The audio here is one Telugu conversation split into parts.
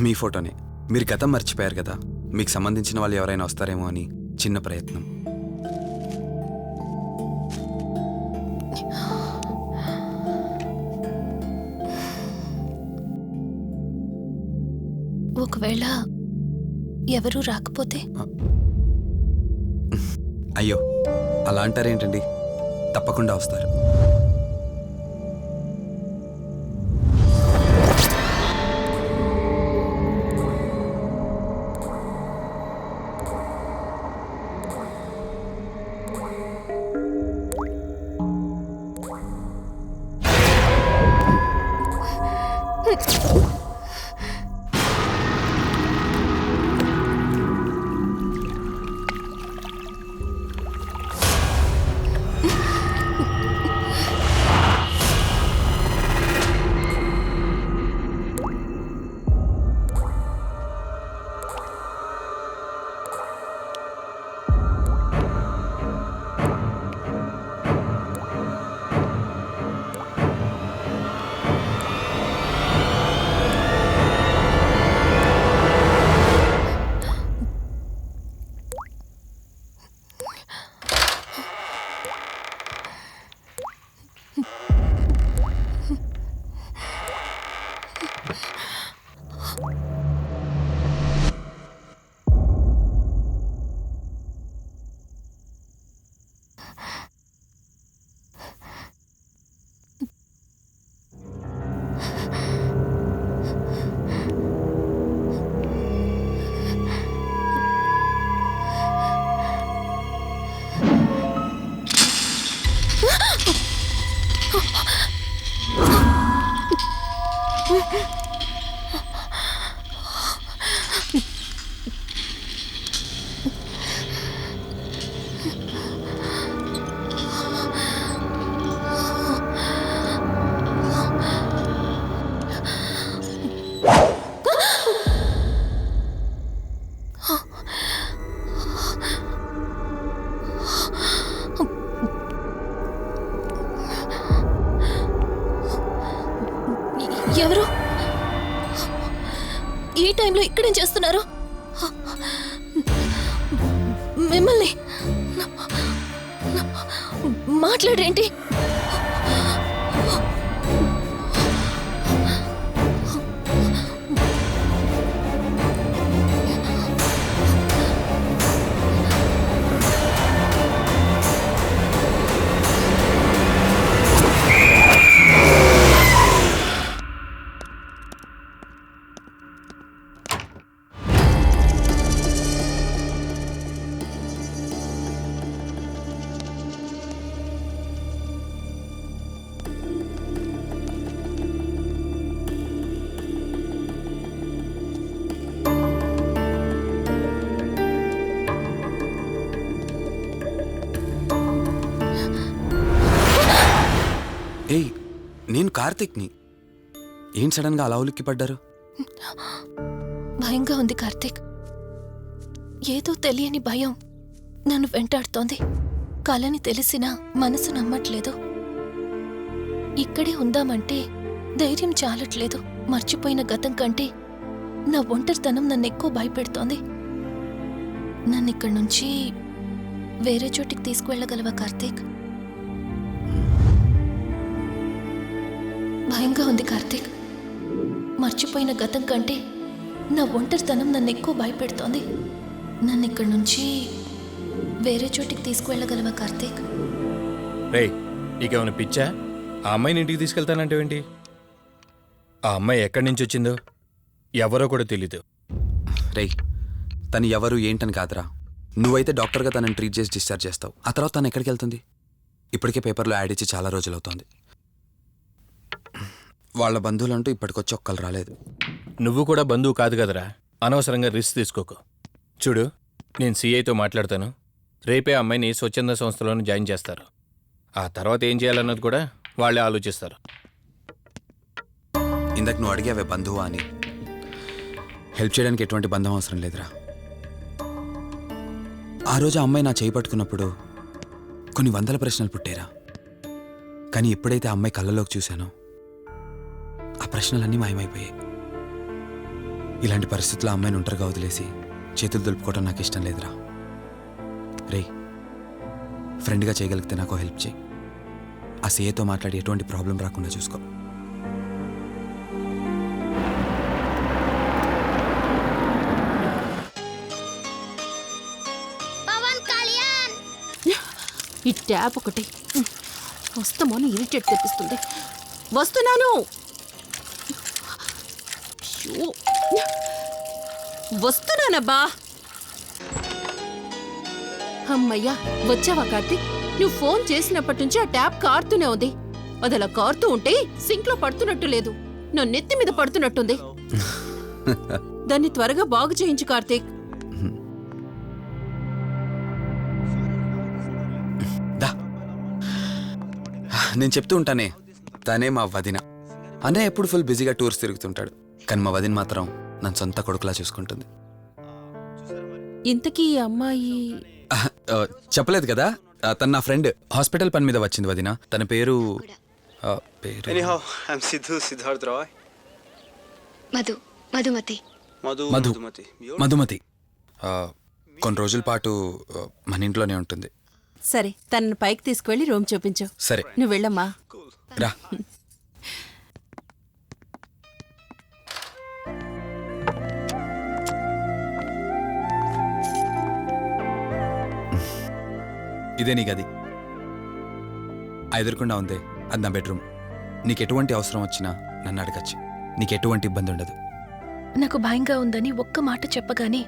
మీ ఫోటోనే. మీరు గతం మర్చిపోయారు కదా. మీకు సంబంధించిన వాళ్ళు ఎవరైనా వస్తారేమో అని చిన్న ప్రయత్నం. ఒకవేళ ఎవరూ రాకపోతే? అయ్యో అలా అంటారేంటండి తప్పకుండా వస్తారు. మిమ్మల్ని మాట్లాడేంటి? ఏయ్ నేను కార్తిక్ని. ఏం సడన్గా అలా ఉలిక్కి పడ్డారు? భయంగా ఉంది కార్తిక్. ఏదో తెలియని భయం నన్ను వెంటాడుతోంది. కలని తెలిసినా మనసు నమ్మట్లేదు. ఇక్కడే ఉందామంటే ధైర్యం చాలట్లేదు. మర్చిపోయిన గతం కంటే నా ఒంటరితనం నన్ను ఎక్కువ భయపెడుతోంది. నన్ను ఇక్కడి నుంచి వేరే చోటికి తీసుకువెళ్ళగలవా కార్తీక్? భయంగా ఉంది కార్తీక్. మర్చిపోయిన గతం కంటే నా ఒంటరితనం నన్ను ఎక్కువ భయపెడుతోంది. నన్ను ఇక్కడి నుంచి వేరే చోటికి తీసుకువెళ్ళగలవా కార్తీక్? రేయ్ నీకేమైనా పిచ్చా? ఆ అమ్మాయిని ఇంటికి తీసుకెళ్తానంటేవేంటి ఆ అమ్మాయి ఎక్కడి నుంచి వచ్చిందో ఎవరో కూడా తెలీదు. రేయ్ తను ఎవరు ఏంటని కాదురా. నువ్వైతే డాక్టర్గా తనని ట్రీట్ చేసి డిశ్చార్జ్ చేస్తావు. ఆ తర్వాత తను ఎక్కడికి వెళ్తుంది? ఇప్పటికే పేపర్లో యాడ్ ఇచ్చి చాలా రోజులు అవుతోంది వాళ్ళ బంధువులంటూ ఇప్పటికొచ్చి ఒక్కరు రాలేదు. నువ్వు కూడా బంధువు కాదు కదరా. అనవసరంగా రిస్క్ తీసుకోకు. చూడు నేను సీఐతో మాట్లాడతాను. రేపే అమ్మాయిని స్వచ్ఛంద సంస్థలోనే జాయిన్ చేస్తారు. ఆ తర్వాత ఏం చేయాలన్నది కూడా వాళ్ళే ఆలోచిస్తారు. ఇందాక నువ్వు అడిగావే బంధువా అని. హెల్ప్ చేయడానికి ఎటువంటి బంధం అవసరం లేదురా. ఆ రోజు ఆ అమ్మాయి నా చేయి పట్టుకున్నప్పుడు కొన్ని వందల ప్రశ్నలు పుట్టారా. కానీ ఎప్పుడైతే ఆ అమ్మాయి కళ్ళలోకి చూశానో ప్రశ్నలన్నీ మాయమైపోయాయి. ఇలాంటి పరిస్థితుల్లో అమ్మాయిని ఒంటరిగా వదిలేసి చేతులు దులుపుకోవడం నాకు ఇష్టం లేదురా. రే ఫ్రెండ్గా చేయగలిగితే నాకు హెల్ప్ చేయి. ఆ సీఏతో మాట్లాడి ఎటువంటి ప్రాబ్లం రాకుండా చూసుకో. ఈ ట్యాప్ ఒకటి. వస్తామని ఇరిటేట్ తెప్పిస్తుంది. వస్తున్నాను! వస్తున్నానబ్బా. అమ్మయ్యా వచ్చావా కార్తీక్? నువ్వు ఫోన్ చేసినప్పటి నుంచి ఆ ట్యాప్ కారుతూనే ఉంది. అది అలా కారుతూ ఉంటే సింక్లో పడుతున్నట్టు లేదు. నా నెత్తి మీద పడుతున్నట్టుంది. దాన్ని త్వరగా బాగు చేయించు కార్తీక్. దా. నేను చెప్తూ ఉంటానే తనే మా వదిన. అన్నయ్య ఎప్పుడు ఫుల్ బిజీగా టూర్స్ తిరుగుతుంటాడు. కానీ మా వదిన మాత్రం నన్ను సొంత కొడుకులా చూసుకుంటుంది. ఇంతకీ ఈ అమ్మాయి ఆ, చెప్పలేదు కదా? ఆ, తను నా ఫ్రెండ్. హాస్పిటల్ పని మీద వచ్చింది వదిన. తన పేరు ఆ, పేరు. Anyhow, I'm Sidhu Siddharth Roy. Madhu Madhumati. Madhu Madhu. Madhumati. You're- Madhumati. ఆ, కొన్ని రోజుల పాటు ఆ, మన ఇంట్లోనే ఉంటుంది. సరే తనని పైకి తీసుకువెళ్ళి రూమ్ చూపించు. సరే. నువ్వు వెళ్ళమ్మా. రా. ఇదే నీ గది. ఆ ఎదురుకుండా ఉందే అది నా బెడ్రూమ్. నీకు ఎటువంటి అవసరం వచ్చినా నన్ను అడగచ్చు. నీకు ఎటువంటి ఇబ్బంది ఉండదు. నాకు భయంగా ఉందని ఒక్క మాట చెప్పగానే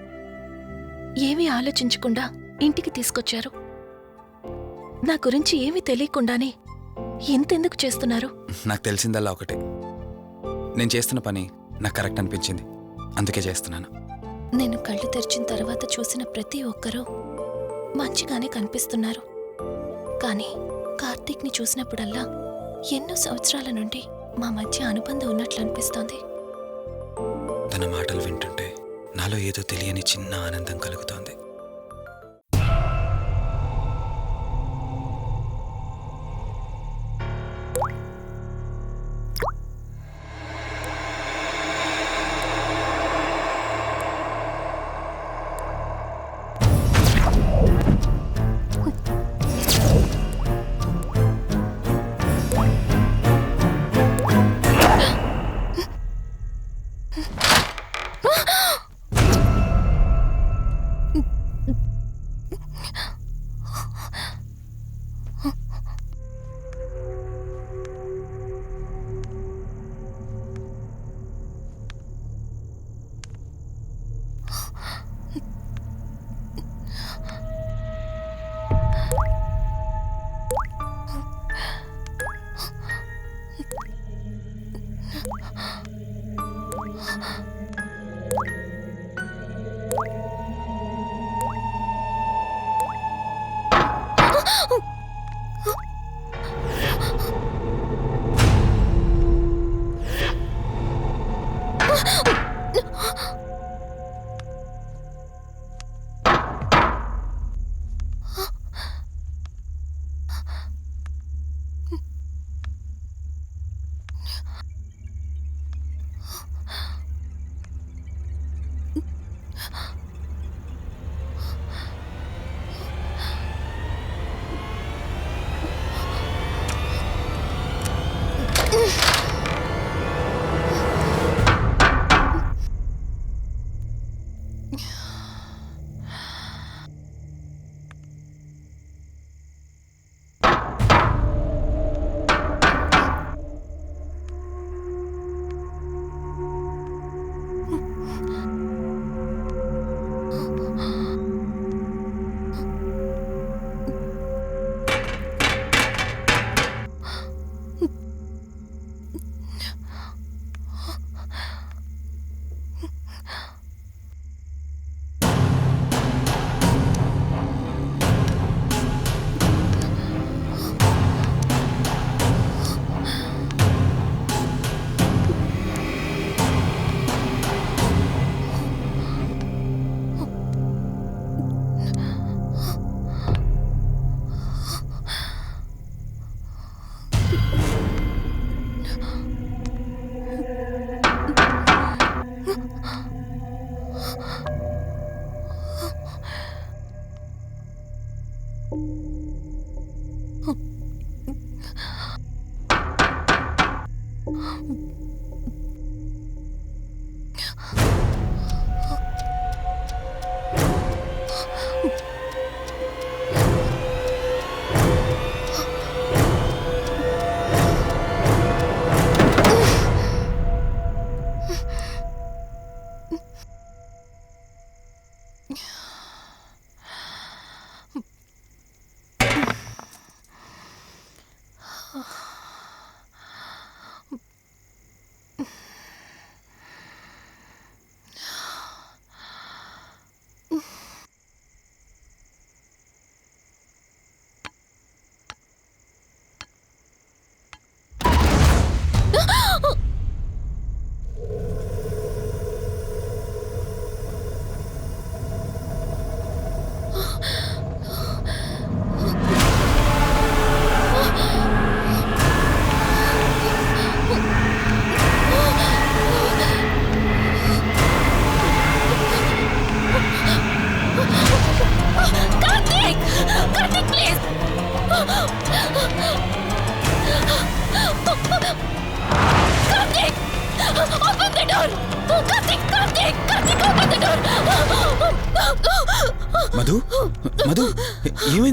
ఏమీ ఆలోచించకుండా ఇంటికి తీసుకొచ్చారు. నా గురించి ఏమీ తెలియకుండానే ఇంతెందుకు చేస్తున్నారు? నాకు తెలిసిందల్లా ఒకటే. నేను చేస్తున్న పని నాకు కరెక్ట్ అనిపించింది. అందుకే చేస్తున్నాను. నేను కళ్ళు తెరిచిన తర్వాత చూసిన ప్రతి ఒక్కరూ మంచిగానే కనిపిస్తున్నారు. కానీ కార్తీక్ని చూసినప్పుడల్లా ఎన్నో సంవత్సరాల నుండి మా మధ్య అనుబంధం ఉన్నట్లు అనిపిస్తోంది. తన మాటలు వింటుంటే నాలో ఏదో తెలియని చిన్న ఆనందం కలుగుతోంది. あ。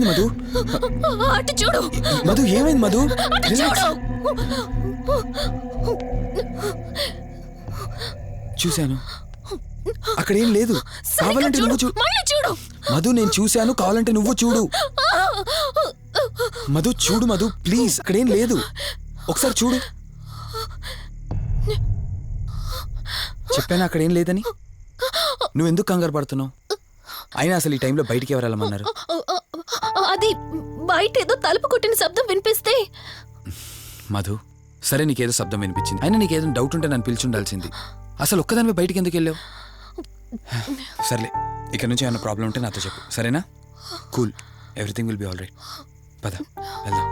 ఏమైంది మధు? అటు చూడు. మధు ఏమైంది మధు? చూశాను. అక్కడ ఏం లేదు. కావాలంటే నువ్వు చూడు. మధు నేను చూశాను. కావాలంటే నువ్వు చూడు. మధు చూడు మధు. ప్లీజ్ అక్కడేం లేదు. ఒకసారి చూడు. చెప్పాను అక్కడేం లేదని? నువ్వు ఎందుకు కంగారు పడుతున్నావు? అయినా అసలు ఈ టైంలో బయటికి ఎవరు వెళ్ళమన్నారు? అది బయట ఏదో తలుపు కొట్టిన శబ్దం వినిపిస్తే. మధు సరే నీకేదో శబ్దం వినిపించింది. అయినా నీకేదో డౌట్ ఉంటే నన్ను పిలిచి ఉండాల్సింది అసలు ఒక్కదానిపై బయటికి ఎందుకు వెళ్ళావు? సర్లే. ఇక్కడ నుంచి ఏమైనా ప్రాబ్లం ఉంటే నాతో చెప్పు. సరేనా? Cool. Everything will be all right పద వెళ్దాం.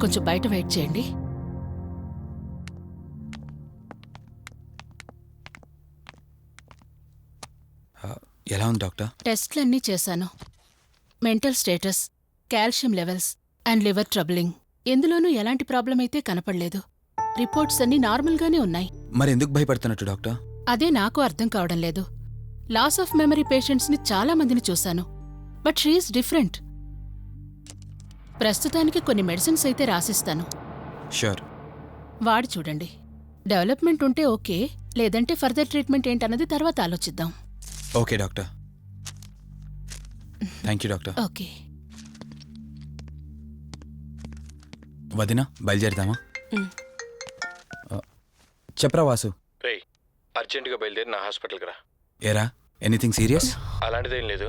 కొంచెం బయట వెయిట్ చేయండి. ఎలా ఉంది డాక్టర్? టెస్ట్లన్నీ చేశాను. Mental status calcium levels and liver troubling. ఎందులోనూ ఎలాంటి ప్రాబ్లం అయితే కనపడలేదు. రిపోర్ట్స్ అన్నీ నార్మల్గానే ఉన్నాయి. మరి ఎందుకు భయపడుతున్నట్టు డాక్టర్? అదే నాకు అర్థం కావడం లేదు. లాస్ ఆఫ్ మెమరీ పేషెంట్స్ని చాలా మందిని చూశాను. But she is different. ప్రస్తుతానికి కొన్ని మెడిసిన్స్ అయితే రాసిస్తాను. షూర్. వాడి చూడండి. డెవలప్మెంట్ ఉంటే ఓకే లేదంటే ఫర్దర్ ట్రీట్మెంట్ ఏంటన్నది తర్వాత ఆలోచిద్దాం. Okay doctor. Thank you doctor. Okay. వదినా బయలుదేరదామా? చెప్పరా వాసు. రే అర్జెంటుగా బయలుదేరి నా హాస్పిటల్కి రా. ఏరా? Anything serious? అలాంటిదేం లేదు.